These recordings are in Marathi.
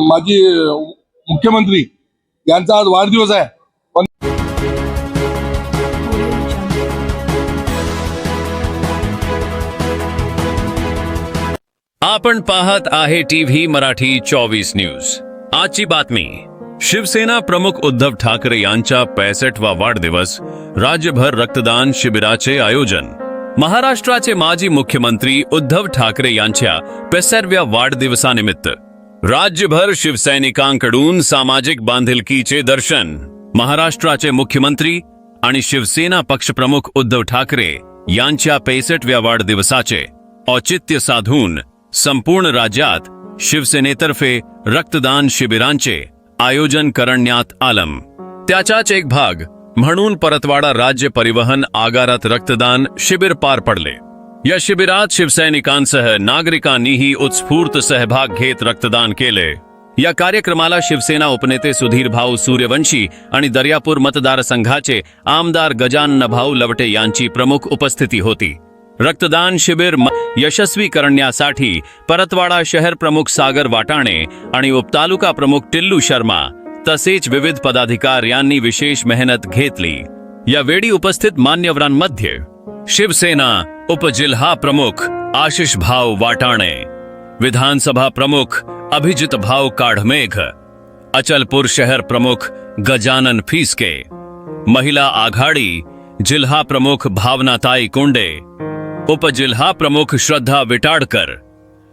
माजी मुख्यमंत्री आज वाढदिवस आहे. पण आपण पाहत आहे टीव्ही मराठी चोवीस न्यूज़. आजची बातमी. शिवसेना प्रमुख उद्धव ठाकरे यांचा पैसठवा वाढदिवस, राज्यभर रक्तदान शिबिराचे आयोजन. महाराष्ट्राचे माजी मुख्यमंत्री उद्धव ठाकरे यांच्या पेसरव्या वाढदिवसानिमित्त. राज्यभर शिवसैनिकांकडून सामाजिक बांधिलकीचे दर्शन महाराष्ट्राचे मुख्यमंत्री आणि शिवसेना पक्षप्रमुख उद्धव ठाकरे यांच्या पेसठव्या वाढदिवसाचे औचित्य साधून संपूर्ण राज्यात शिवसेनेतर्फे रक्तदान शिबिरांचे आयोजन करण्यात आलं त्याचाच एक भाग म्हणून परतवाडा राज्य परिवहन आगारात रक्तदान शिबिर पार पडले. या शिबिरात शिवसैनिकांसह नागरिकांनीही उत्स्फूर्त सहभाग घेत रक्तदान केले. या कार्यक्रमाला शिवसेना उपनेते सुधीर भाऊ सूर्यवंशी आणि दर्यापूर मतदारसंघाचे आमदार गजानन भाऊ लवटे यांची प्रमुख उपस्थिती होती. रक्तदान शिबिर यशस्वी करण्यासाठी परतवाडा शहर प्रमुख सागर वाटाणे आणि उपतालुका प्रमुख टिल्लू शर्मा तसेच विविध पदाधिकाऱ्यांनी विशेष मेहनत घेतली. यावेळी उपस्थित मान्यवरांमध्ये शिवसेना उपजिल्हा प्रमुख आशीष भाव वाटाणे। विधानसभा प्रमुख अभिजित भाव काढमेघ। अचलपुर शहर प्रमुख गजानन फीसके। महिला आघाडी जिल्हा प्रमुख भावनाताई कुंडे। उपजिल्हा प्रमुख श्रद्धा विटाडकर।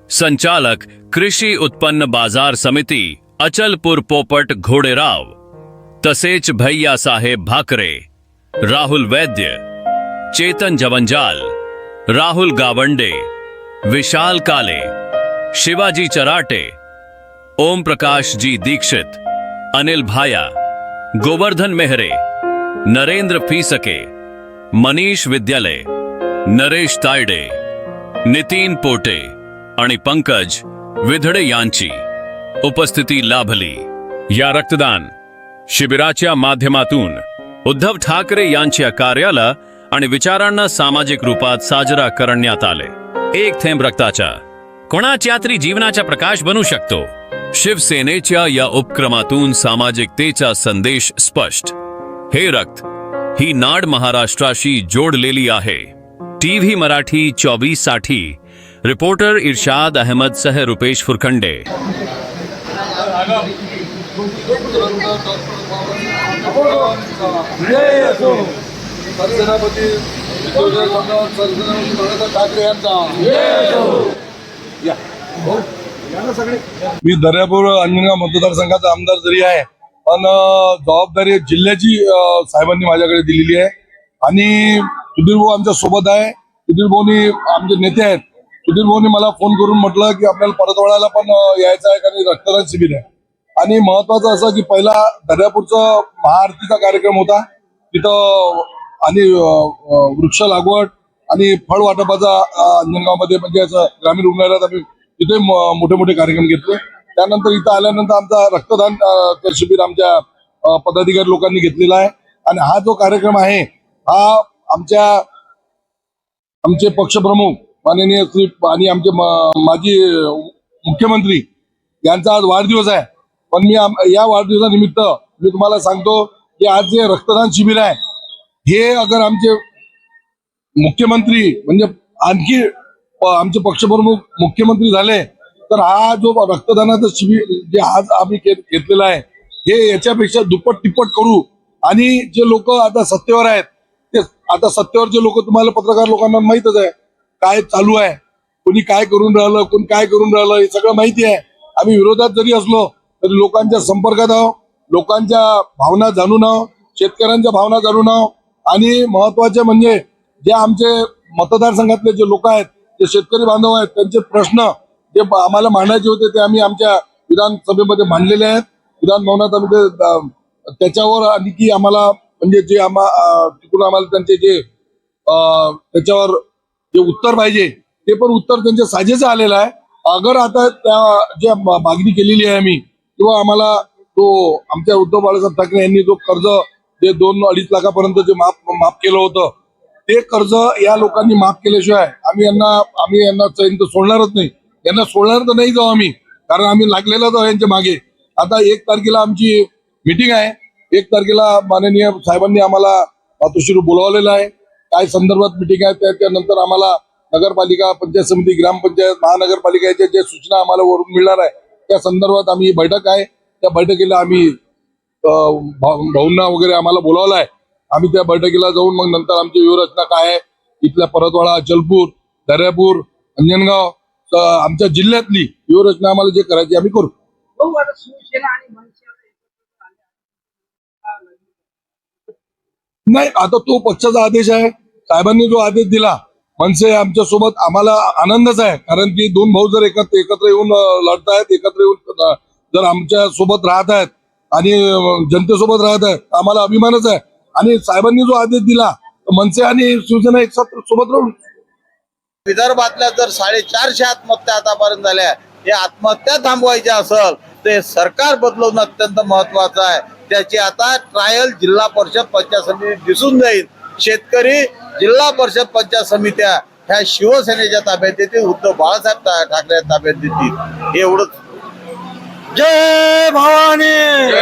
संचालक कृषि उत्पन्न बाज़ार समिती अचलपूर पोपट घोडेराव। तसेच भैया साहेब भाकरे। राहुल वैद्य। चेतन जवंजाल राहुल गावंडे विशाल काले शिवाजी चराटे ओम प्रकाश जी दीक्षित अनिल भाया गोवर्धन मेहरे नरेंद्र फीसके मनीष विद्यालय नरेश तायडे नितीन पोटे आणि पंकज विधडे यांची उपस्थिती लाभली. या रक्तदान शिबिराच्या माध्यमातून उद्धव ठाकरे यांच्या कार्याला आणि विचारांना सामाजिक रूपात साजरा करण्यात आले. एक थेंब रक्ताचा कोणाच्या तरी जीवनाचा प्रकाश बनू शकतो? शिवसेनेच्या या उपक्रमातून सामाजिकतेचा संदेश स्पष्ट. हे रक्त ही नाड महाराष्ट्राशी जोडलेली आहे. टीव्ही मराठी चोवीससाठी रिपोर्टर इर्शाद अहमद सह रुपेश फुरखंडे. सरसेनापती सरसेनापती बाळासाहेब ठाकरे यांचा. मी दर्यापूर अंजनगाव मतदारसंघाचा आमदार जरी आहे. पण जबाबदारी जिल्ह्याची साहेबांनी माझ्याकडे दिलेली आहे. आणि सुधीर भाऊ आमच्यासोबत आहे. सुधीर भाऊनी आमचे नेते आहेत. सुधीर भाऊनी मला फोन करून म्हटलं की आपल्याला परतवाड्याला पण यायचं आहे कारण रक्तदान शिबिर आहे. आणि महत्वाचं असं की पहिला दर्यापूरचा महाआरतीचा कार्यक्रम होता. तिथं आणि वृक्ष लागवड आणि फळ वाटपाचा अंजनगावमध्ये म्हणजे असं ग्रामीण रुग्णालयात आम्ही तिथे मोठे मोठे कार्यक्रम घेतले. त्यानंतर इथं आल्यानंतर आमचा रक्तदान शिबिर आमच्या पदाधिकारी लोकांनी घेतलेला आहे. आणि हा जो कार्यक्रम आहे हा आमच्या आमचे पक्षप्रमुख माननीय श्री आणि आमचे माजी मुख्यमंत्री यांचा आज वाढदिवस आहे. पण मी या वाढदिवसानिमित्त मी तुम्हाला सांगतो की आज जे रक्तदान शिबिर आहे हे अगर आमचे मुख्यमंत्री म्हणजे आणखी आमचे पक्षप्रमुख मुख्यमंत्री झाले तर हा जो रक्तदानाचा शिबिर जे आज आम्ही घेतलेला आहे हे याच्यापेक्षा दुप्पट तिप्पट करू. आणि जे लोक आता सत्तेवर आहेत ते आता सत्तेवरचे लोक तुम्हाला पत्रकार लोकांना माहीतच आहे काय चालू आहे कोणी काय करून राहिलं कोण काय करून राहिलं हे सगळं माहिती आहे. आम्ही विरोधात जरी असलो तरी लोकांच्या संपर्कात आहोत लोकांच्या भावना जाणून आहो शेतकऱ्यांच्या भावना जाणून आहो आणि महत्त्वाचे म्हणजे जे आमचे मतदारसंघातले जे लोक आहेत जे शेतकरी बांधव आहेत त्यांचे प्रश्न जे आम्हाला मांडायचे होते ते आम्ही आमच्या विधानसभेमध्ये मांडलेले आहेत. विधान भवनात आम्ही ते त्याच्यावर आणखी आम्हाला म्हणजे जे आम्हा तिकडून आम्हाला त्यांचे जे त्याच्यावर जे उत्तर पाहिजे ते पण उत्तर त्यांच्या साजेचं आलेलं आहे. अगर आता त्या जे मागणी केलेली आहे आम्ही किंवा आम्हाला तो आमच्या उद्धव बाळासाहेब ठाकरे यांनी जो कर्ज जे दोन अडीच लाखापर्यंत जे माफ माफ केलं होतं ते कर्ज या लोकांनी माफ केल्याशिवाय आम्ही यांना आम्ही यांना चैन तर सोडणारच नाही. यांना सोडणार तर नाही जाऊ आम्ही कारण आम्ही लागलेलाच आहोत यांच्या मागे. आता एक तारखेला आमची मिटिंग आहे. एक तारखेला माननीय साहेबांनी आम्हाला मातोश्री बोलावलेलं आहे. काय संदर्भात मिटिंग आहे त्याच्यानंतर आम्हाला नगरपालिका पंचायत समिती ग्रामपंचायत महानगरपालिका याच्या ज्या सूचना आम्हाला वरून मिळणार आहे त्या संदर्भात आम्ही बैठक आहे. त्या बैठकीला आम्ही भाऊंना वगैरे आम्हाला बोलावलं आहे आम्ही त्या बैठकीला जाऊन मग नंतर आमची व्यूहरचना काय आहे? इथल्या परतवाडा अचलपूर दर्यापूर अंजनगाव आमच्या जिल्ह्यातली व्यूहरचना आम्हाला जे करायची आम्ही करू. नाही आता तो पक्षाचा आदेश आहे. साहेबांनी जो आदेश दिला मनसे आमच्यासोबत आम्हाला आनंदच आहे. कारण की दोन भाऊ जर एकत्र एकत्र येऊन लढतायत एकत्र येऊन जर आमच्यासोबत राहत आहेत आणि जनतेसोबत राहत आहे. आम्हाला अभिमानच आहे. आणि साहेबांनी जो आदेश दिला मनसे आणि शिवसेना एक सोबत राहून. विदर्भातल्या जर साडेचारशे आत्महत्या आतापर्यंत झाल्या हे आत्महत्या थांबवायच्या असेल ते सरकार बदलवणं अत्यंत महत्वाचं आहे. त्याची आता ट्रायल जिल्हा परिषद पंचायत समिती दिसून जाईल. शेतकरी जिल्हा परिषद पंचायत समित्या ह्या शिवसेनेच्या ताब्यात देतील उद्धव बाळासाहेब ठाकरे ताब्यात देतील. एवढंच जय भवानी।